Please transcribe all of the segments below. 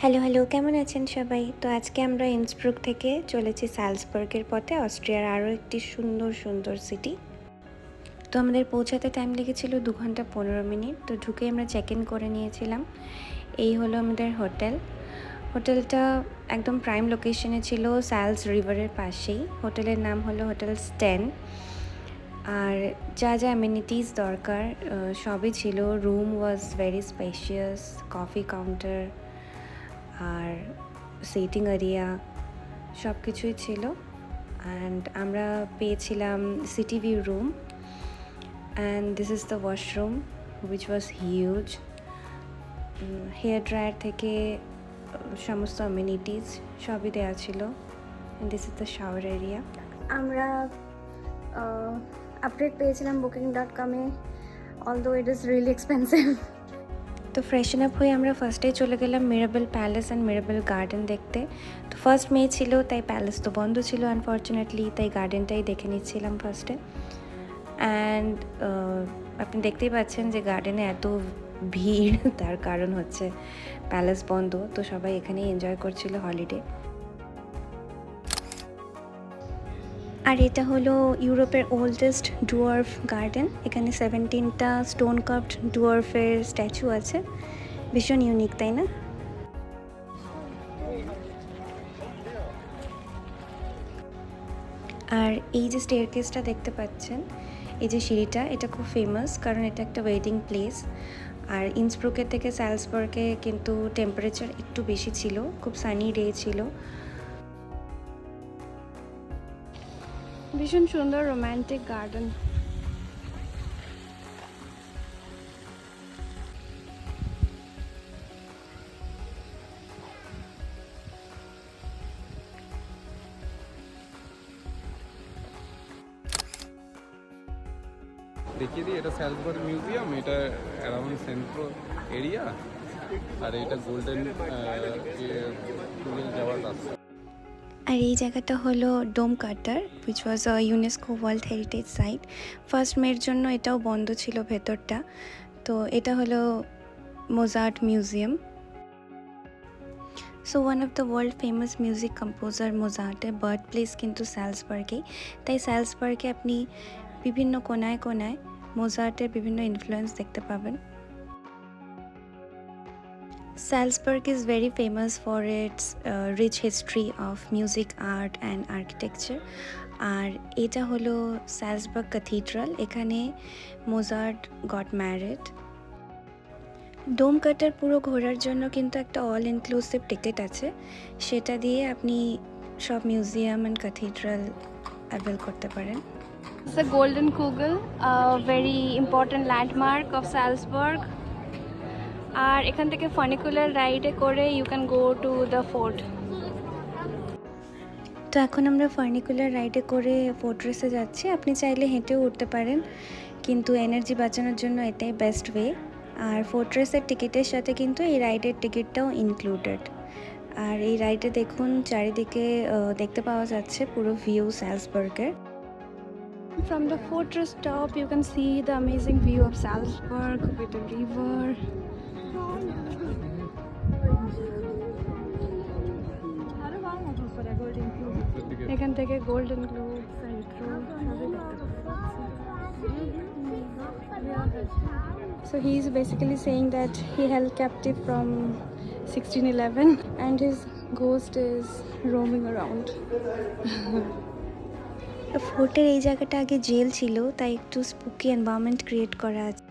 Hello hello, কেমন আছেন সবাই? তো আজকে আমরা ইন্সব্রুক থেকে চলেছি সালসবার্গের পথে, অস্ট্রিয়ার আরও একটি সুন্দর সুন্দর সিটি তো আমাদের পৌঁছাতে টাইম লেগেছিল দু ঘণ্টা পনেরো মিনিট, তো ঢুকে আমরা চেক ইন করে নিয়েছিলাম। এই হলো আমাদের হোটেল। হোটেলটা একদম প্রাইম লোকেশনে ছিল স্যালস রিভারের পাশেই। হোটেলের নাম হলো হোটেল স্ট্যান আর যা যা অ্যামিনিটিস দরকার সবই ছিল। Room was very spacious coffee counter are sitting area সব কিছুই ছিল অ্যান্ড আমরা পেয়েছিলাম city view room and this is the washroom which was huge hair dryer থেকে সমস্ত অ্যামিনিটিস সবই দেওয়া ছিল this is the shower area আমরা আপডেট পেয়েছিলাম বুকিং ডট কমে although it is really expensive তো ফ্রেশন আপ হয়ে আমরা ফার্স্টে চলে গেলাম Mirabell Palace and Mirabell garden দেখতে। তো ফার্স্ট মে ছিল, তাই প্যালেস তো বন্ধ ছিল আনফর্চুনেটলি তাই গার্ডেনটাই দেখে নিচ্ছিলাম ফার্স্টে অ্যান্ড আপনি দেখতেই পাচ্ছেন যে গার্ডেনে এত ভিড়, তার কারণ হচ্ছে প্যালেস বন্ধ, তো সবাই এখানেই এনজয় করছিল হলিডে আর এটা হলো ইউরোপের ওল্ডেস্ট ডুয়ার্ফ গার্ডেন এখানে সেভেন্টিনটা স্টোন কাপড ডুয়ার্ফের স্ট্যাচু আছে। ভীষণ ইউনিক তাই না? আর এই যে স্টেয়ারকেসটা দেখতে পাচ্ছেন, এই যে সিঁড়িটা, এটা খুব ফেমাস কারণ এটা একটা ওয়েডিং প্লেস আর ইন্সব্রুকের থেকে স্যালসবার্গে কিন্তু টেম্পারেচার একটু বেশি ছিল, খুব সানি ডে ছিল। ভীষণ সুন্দর রোম্যান্টিক গার্ডেন দেখিয়ে দিই, এটা স্যালসবার্গ মিউজিয়াম এটা অ্যারাউন্ড সেন্ট্রাল এরিয়া আর এটা গোল্ডেন যাওয়ার রাস্তা আর এই জায়গাটা হলো Dom quarter which was a UNESCO world heritage site first মের জন্য এটাও বন্ধ ছিল ভেতরটা। তো এটা হলো Mozart museum so one of the world famous music composer মোজার্টের birth place কিন্তু স্যালসবার্গেই তাই স্যালসবার্গে আপনি বিভিন্ন কোনায় কোনায় মোজার্টের বিভিন্ন ইনফ্লুয়েন্স দেখতে পাবেন। Salzburg is very famous for its uh, rich history of music, art and architecture. আর এটা হলো স্যালসবার্গ ক্যাথিড্রাল এখানে মোজার্ট গট ম্যারিড ডোম কাটার পুরো ঘোরার জন্য কিন্তু একটা অল ইনক্লুসিভ টিকিট আছে সেটা দিয়ে আপনি সব মিউজিয়াম অ্যান্ড ক্যাথিড্রাল অ্যাভেল করতে পারেন It's the Golden Kugel, a very important landmark of Salzburg. আর এখান থেকে ফানিকুলার রাইডে করে you can go to the fort তো এখন আমরা ফার্নিকুলার রাইডে করে ফোর্ট্রেসে যাচ্ছি। আপনি চাইলে হেঁটেও উঠতে পারেন কিন্তু এনার্জি বাঁচানোর জন্য এটাই বেস্ট ওয়ে আর ফোর্ট্রেসের টিকিটের সাথে কিন্তু এই রাইডের টিকিটটাও ইনক্লুডেড আর এই রাইডে দেখুন চারিদিকে দেখতে পাওয়া যাচ্ছে পুরো ভিউ স্যালসবার্গের From the fortress top, you can see the amazing view of Salzburg with the river. থেকে golden globe So he is basically saying that he held captive from 1611 and his ghost. ফোর্টের এই জায়গাটা আগে jail ছিল, তাই একটু spooky environment create করা আছে।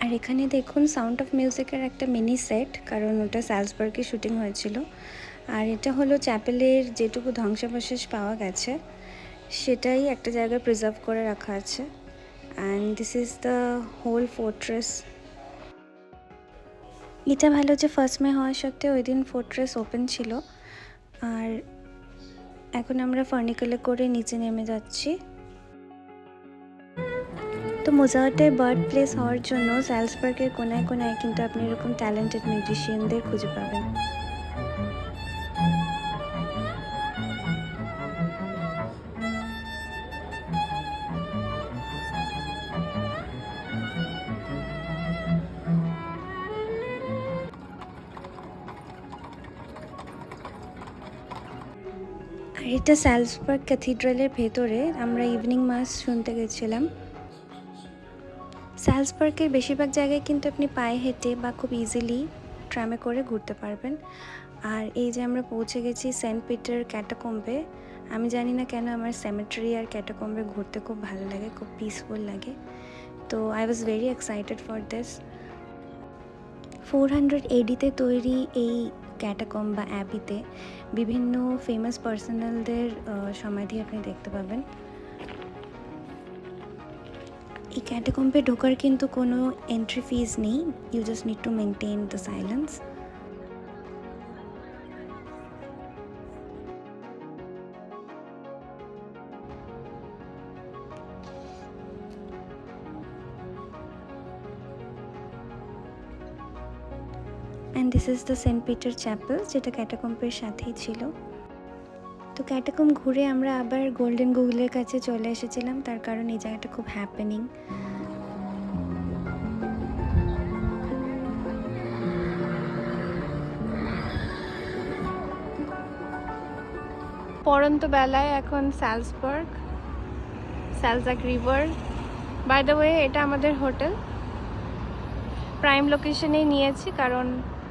আর এখানে দেখুন সাউন্ড অফ মিউজিকের একটা মিনি সেট কারণ ওটা স্যালসবার্গে শুটিং হয়েছিল। আর এটা হলো চ্যাপেলের যেটুকু ধ্বংসাবশেষ পাওয়া গেছে, সেটাই একটা জায়গায় প্রিজার্ভ করে রাখা আছে। And this is the whole fortress এটা ভালো যে ফার্স্ট মে হওয়া সত্ত্বেও ওই দিন ফোর্ট্রেস ওপেন ছিল। আর এখন আমরা ফার্নিকালে করে নিচে নেমে যাচ্ছি। তো মোজার্টের বার্ড প্লেস হওয়ার জন্য স্যালসবার্গের কোনায় কোনায় কিন্তু আপনি এরকম ট্যালেন্টেড মিউজিশিয়ানদের খুঁজে পাবেন। এটা স্যালসবার্গ ক্যাথিড্রালের ভেতরে আমরা ইভিনিং মাস শুনতে গেছিলাম। স্যালসবার্গের বেশিরভাগ জায়গায় কিন্তু আপনি পায়ে হেঁটে বা খুব ইজিলি ট্রামে করে ঘুরতে পারবেন। আর এই যে আমরা পৌঁছে গেছি সেন্ট পিটার ক্যাটাকম্বে, আমি জানি না কেন আমার সেমেট্রি আর ক্যাটাকম্বে ঘুরতে খুব ভালো লাগে, খুব পিসফুল লাগে। তো I was very excited for this four hundred এডিতে তৈরি এই ক্যাটাকম বা অ্যাবিতে বিভিন্ন ফেমাস পার্সোনালদের সমাধি আপনি দেখতে পাবেন। এই ক্যাটাকম্পে ঢোকার কিন্তু কোনো এন্ট্রি ফিজ নেই। You just need to maintain the silence and this is the Saint Peter chapel যেটা ক্যাটাকম্পের সাথেই ছিল। তো ক্যাটাকম ঘুরে আমরা আবার গোল্ডেন গুগলের কাছে চলে এসেছিলাম, তার কারণ এই জায়গাটা খুব হ্যাপেনিং পরন্ত বেলায় এখন Salzburg Salzach river by the way এটা আমাদের হোটেল। প্রাইম লোকেশনেই নিয়েছি, কারণ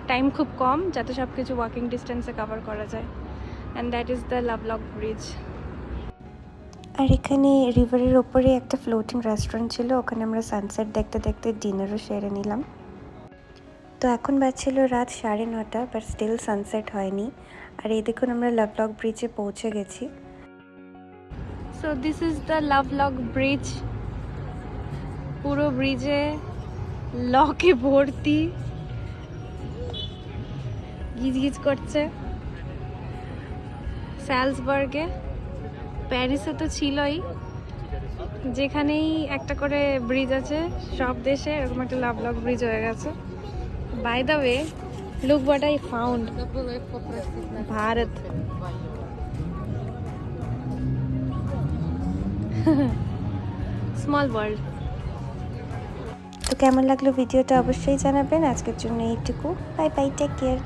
টাইম খুব কম যাতে সব কিছু ওয়াকিং ডিস্টেন্সে কভার করা যায়। And that is the lovelock bridge আর এখানে রিভারের ওপরে একটা ফ্লোটিং রেস্টুরেন্ট ছিল ওখানে আমরা সানসেট দেখতে দেখতে ডিনারও সেরে নিলাম। তো এখন বাজছিল রাত সাড়ে নটা বাট স্টিল সানসেট হয়নি। আর এই দেখুন আমরা লাভলক ব্রিজে পৌঁছে গেছি। So this is the lovelock bridge পুরো ব্রিজে লকে ভর্তি। গিজ গিজ করছে। স্যালসবার্গে প্যারিসে তো ছিলই। যেখানেই একটা করে ব্রিজ আছে, সব দেশে এরকম একটা লাভ লাভলক ব্রিজ হয়ে গেছে। By the way look what I found Bharat. Small world তো কেমন লাগল ভিডিওটা অবশ্যই জানাবেন। আজকের জন্য এইটুকু। Bye bye take care